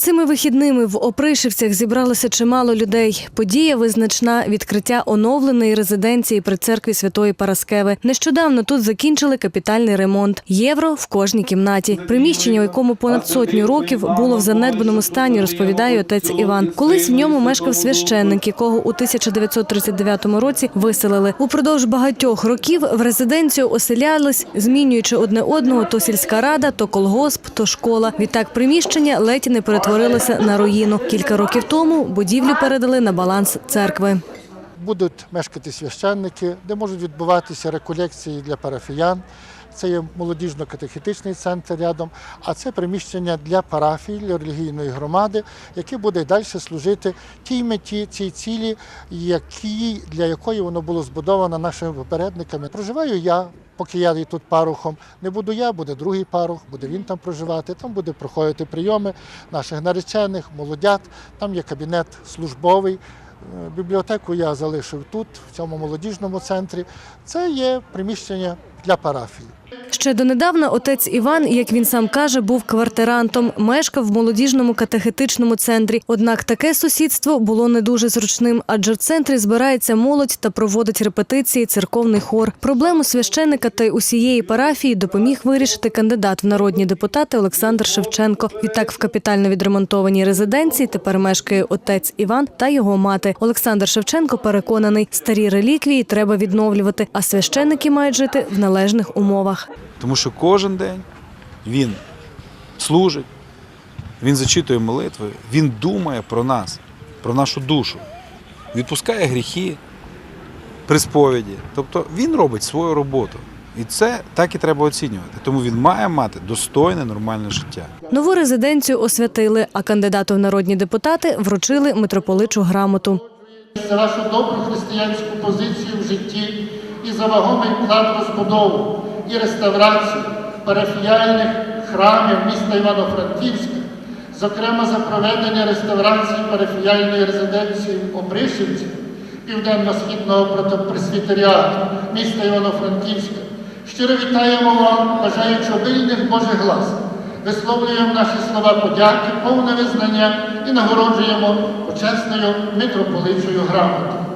Цими вихідними в Опришівцях зібралося чимало людей. Подія визначна відкриття оновленої резиденції при церкві Святої Параскеви. Нещодавно тут закінчили капітальний ремонт. Євро в кожній кімнаті. Приміщення, у якому понад сотню років було в занедбаному стані, розповідає отець Іван. Колись в ньому мешкав священник, якого у 1939 році виселили. Упродовж багатьох років в резиденцію оселялись, змінюючи одне одного то сільська рада, то колгосп, то школа. Відтак приміщення ледь не перетворилося на руїну. Кілька років тому будівлю передали на баланс церкви. Будуть мешкати священники, де можуть відбуватися реколекції для парафіян. Це є молодіжно-катехетичний центр рядом, а це приміщення для парафії, для релігійної громади, яке буде далі служити тій меті, цій цілі, які, для якої воно було збудовано нашими попередниками. Проживаю я, поки я тут парухом. Не буду я, буде другий парух, буде він там проживати. Там буде проходити прийоми наших наречених, молодят. Там є кабінет службовий. Е, Бібліотеку я залишив тут, в цьому молодіжному центрі. Це є приміщення для парафії. Ще донедавна отець Іван, як він сам каже, був квартирантом, мешкав в молодіжному катехетичному центрі. Однак таке сусідство було не дуже зручним, адже в центрі збирається молодь та проводить репетиції церковний хор. Проблему священника та й усієї парафії допоміг вирішити кандидат в народні депутати Олександр Шевченко. Відтак в капітально відремонтованій резиденції тепер мешкає отець Іван та його мати. Олександр Шевченко переконаний, старі реліквії треба відновлювати, а священники мають жити в належних умовах. Тому що кожен день він служить, він зачитує молитви, він думає про нас, про нашу душу, відпускає гріхи при сповіді. Тобто він робить свою роботу. І це так і треба оцінювати. Тому він має мати достойне, нормальне життя. Нову резиденцію освятили, а кандидату в народні депутати вручили митрополичу грамоту. За вашу добру християнську позицію в житті і за вагомий вклад розбудову і реставрацію парафіяльних храмів міста Івано-Франківська, зокрема за проведення реставрації парафіяльної резиденції Обришівці, південно-східного протопресвітеріату міста Івано-Франківська. Щиро вітаємо вам, бажаючи обильних Божих глас. Висловлюємо наші слова подяки, повне визнання і нагороджуємо почесною митрополичою грамотою.